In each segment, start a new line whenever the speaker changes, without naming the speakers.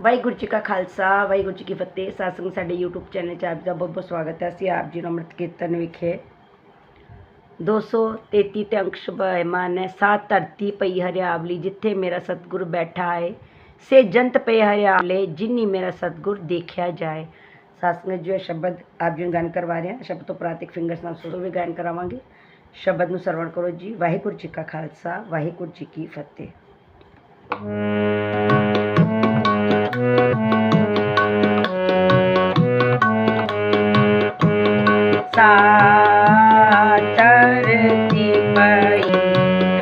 ਵਾਹਿਗੁਰੂ ਜੀ ਕਾ ਖਾਲਸਾ, ਵਾਹਿਗੁਰੂ ਜੀ ਕੀ ਫਤਿਹ। ਸਾਸੰਗ ਸਾਡੇ YouTube channel 'ਚ ਆਪ ਦਾ ਬਹੁਤ ਬਹੁਤ ਸਵਾਗਤ ਹੈ। ਅਸੀਂ ਆਪ ਜੀ ਨੂੰ ਅੰਮ੍ਰਿਤ ਕੀਰਤਨ ਵਿਖੇ 233 ਤੇ ਅੰਕ ਸ਼ੁਭਾਇਮਾਨ ਹੈ। ਸਾਤ ਧਰਤੀ ਪਈ ਹਰਿਆਵਲੀ, ਜਿੱਥੇ ਮੇਰਾ ਸਤਿਗੁਰ ਬੈਠਾ ਹੈ। ਸੇ ਜੰਤ ਪਏ ਹਰਿਆਵਲੇ, ਜਿਨੀ ਮੇਰਾ ਸਤਿਗੁਰ ਦੇਖਿਆ ਜਾਏ। ਸਾਸੰਗ ਜੋ ਹੈ, ਸ਼ਬਦ ਆਪ ਜੀ ਨੂੰ ਗਾਇਨ ਕਰਵਾ ਰਹੇ ਹਾਂ। ਸ਼ਬਦ ਤੋਂ ਪ੍ਰਾਤਿਕ ਫਿੰਗਰਸ ਨਾਲ ਸੁਰ ਵੀ ਗਾਇਨ ਕਰਾਵਾਂਗੇ। ਸ਼ਬਦ ਨੂੰ ਸਰਵਣ ਕਰੋ ਜੀ। ਵਾਹਿਗੁਰੂ ਜੀ ਕਾ ਖਾਲਸਾ, ਵਾਹਿਗੁਰੂ ਜੀ ਕੀ ਫਤਿਹ। सातरती पई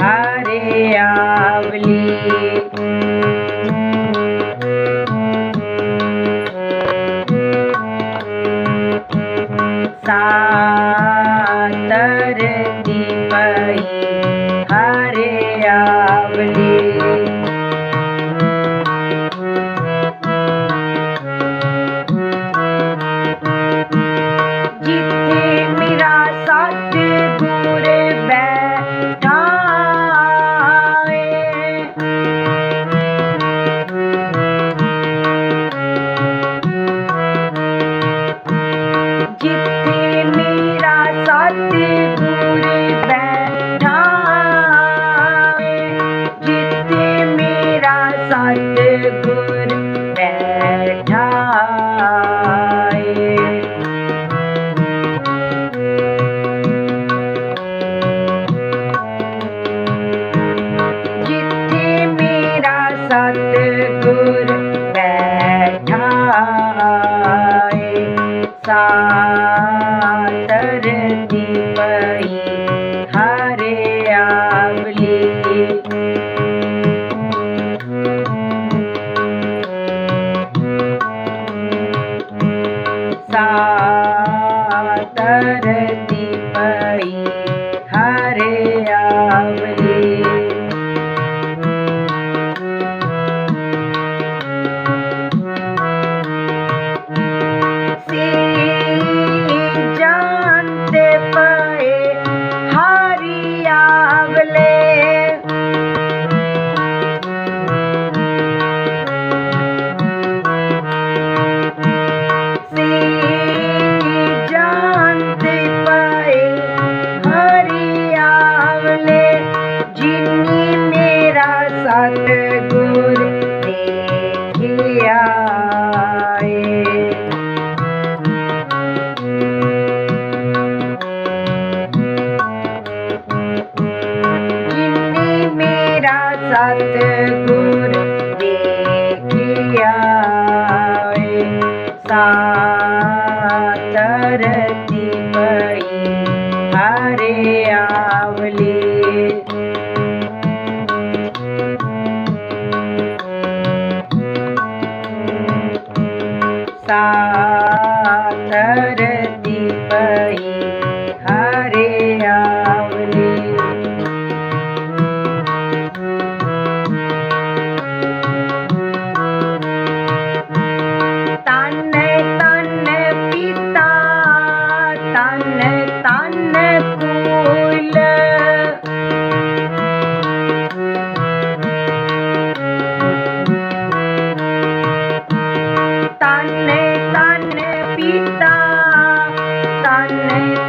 हरे आवली। ठाकुर बैठाए सातर हरे आवली। सातर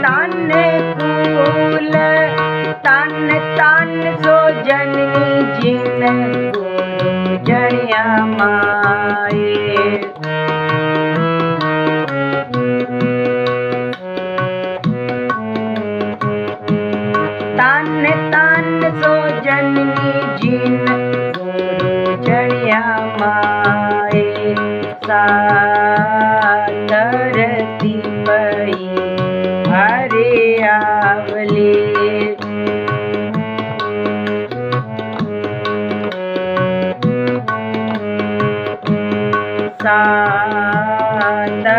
तन फूल तन तान सो जननी जिन जड़िया माए। तन तान सो जननी जिन जड़िया माए। sandare.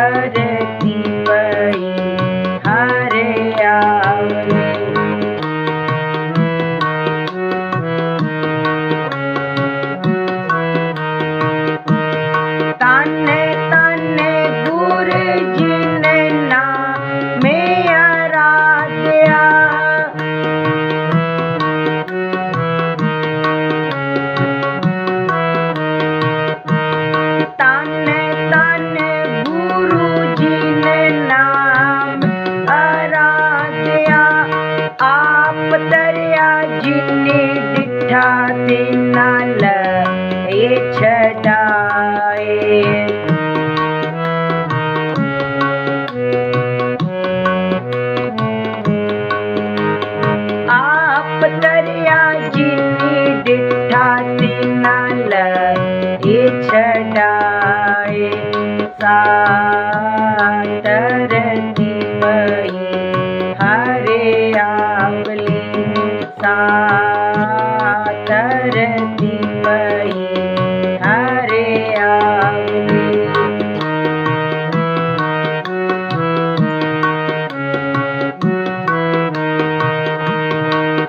ஏற்றதா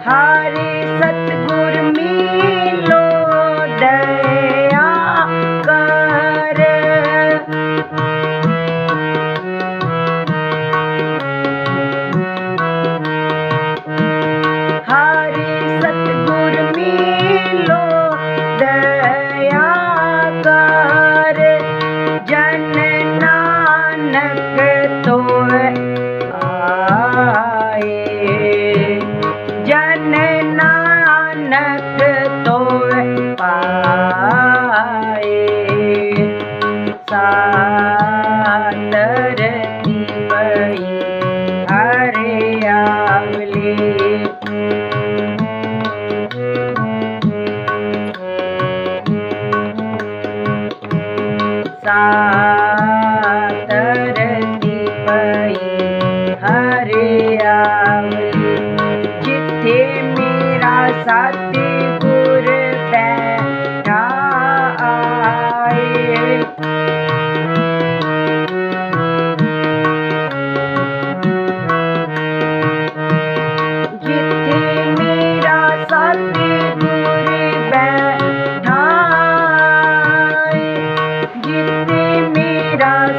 हारे सतगुर मिलो दया कर। हारे सतगुर मिलो दया कर। जन नानक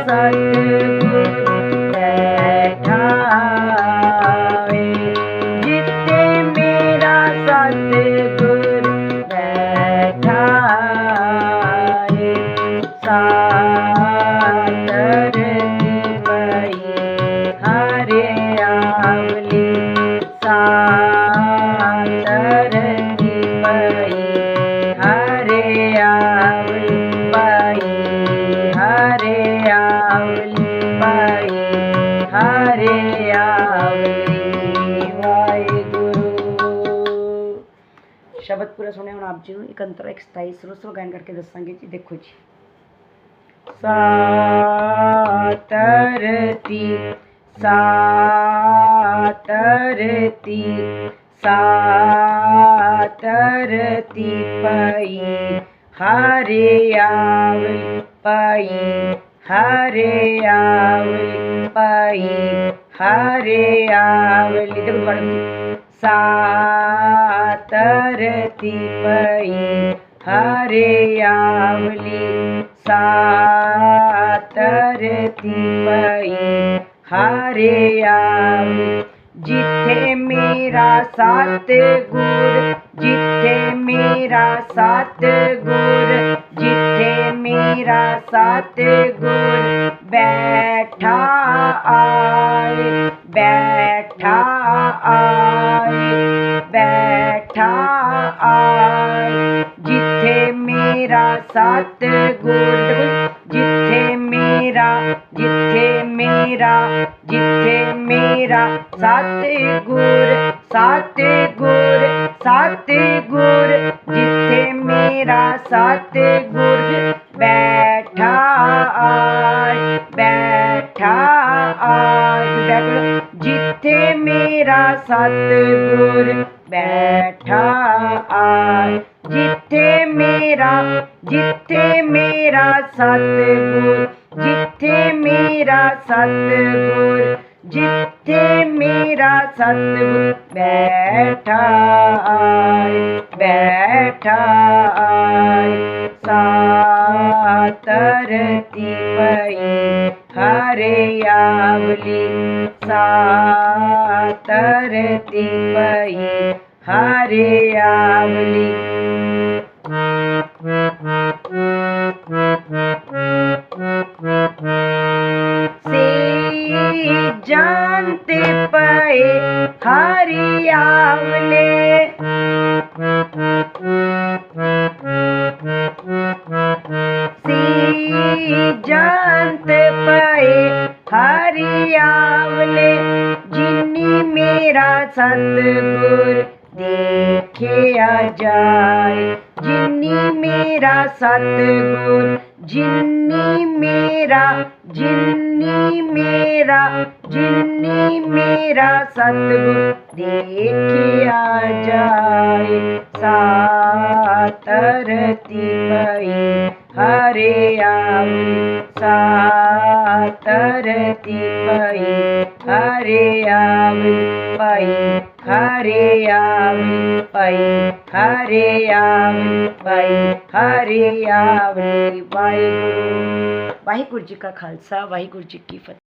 Messiah. आप एक अंतर एक सताईस रोज गायन करके दसांगे जी, देखो जी। सातरती सातरती सातरती पई, हरे आवली पई, हरे आवली पई, हरे आवली देखो सातरती पई, हरे आवली। सातरती पई, हरे आवली। जिथे मेरा सात गुर जिथे मेरा सात गुर जिथे मेरा सात गुर बैठा आए। बैठा आए बैठा आए ਜਿੱਥੇ ਮੇਰਾ ਸਤ ਗੁਰ ਜਿੱਥੇ ਮੇਰਾ ਜਿੱਥੇ ਮੇਰਾ ਜਿੱਥੇ ਮੇਰਾ ਸਤ ਗੁਰ ਸਤ ਗੁਰ ਸਤ ਗੁਰ ਜਿੱਥੇ ਮੇਰਾ ਸਤ ਗੁਰ ਬੈਠਾ ਆਏ बैठा आज। जिथे मेरा सतगुर बैठा आज। जिथे मेरा जिथे मेरा सतगुर, जिथे मेरा सतगुर, जिथे मेरा सतगुर बैठा आज बैठा आज। ਸੇ जानते पए हरि आवले सी जानत पए हरि जाए। जिन्नी मेरा सतगुर जिन्नी मेरा जिन्नी मेरा जिन्नी मेरा सतगुरु देख आ जाए। सातरती भई हरे आवे। सातरती भई हरे आवे। भई ਹਰੇ ਆਵੇ ਭਾਈ, ਹਰੇ ਆਵੇ ਭਾਈ, ਹਰੇ ਆਵੇ ਭਾਈ। ਵਾਹਿਗੁਰੂ ਜੀ ਕਾ ਖਾਲਸਾ, ਵਾਹਿਗੁਰੂ ਜੀ ਕੀ ਫਤਿਹ।